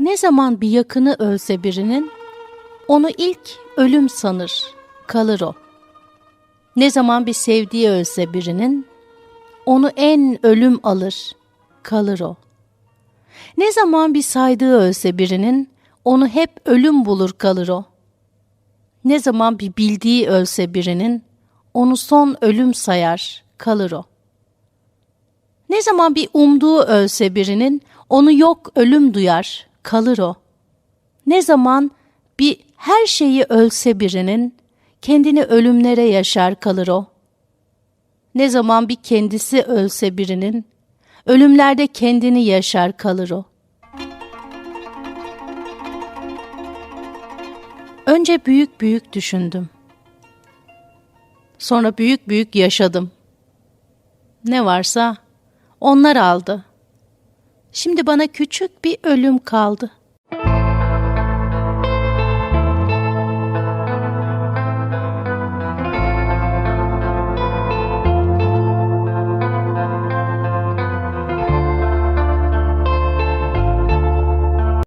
Ne zaman bir yakını ölse birinin, onu ilk ölüm sanır, kalır o. Ne zaman bir sevdiği ölse birinin, onu en ölüm alır, kalır o. Ne zaman bir saydığı ölse birinin, onu hep ölüm bulur kalır o. Ne zaman bir bildiği ölse birinin, onu son ölüm sayar, kalır o. Ne zaman bir umduğu ölse birinin, onu yok ölüm duyar, kalır o. Ne zaman bir her şeyi ölse birinin, kendini ölümlere yaşar kalır o. Ne zaman bir kendisi ölse birinin, ölümlerde kendini yaşar kalır o. Önce büyük büyük düşündüm. Sonra büyük büyük yaşadım. Ne varsa onlar aldı. Şimdi bana küçük bir ölüm kaldı.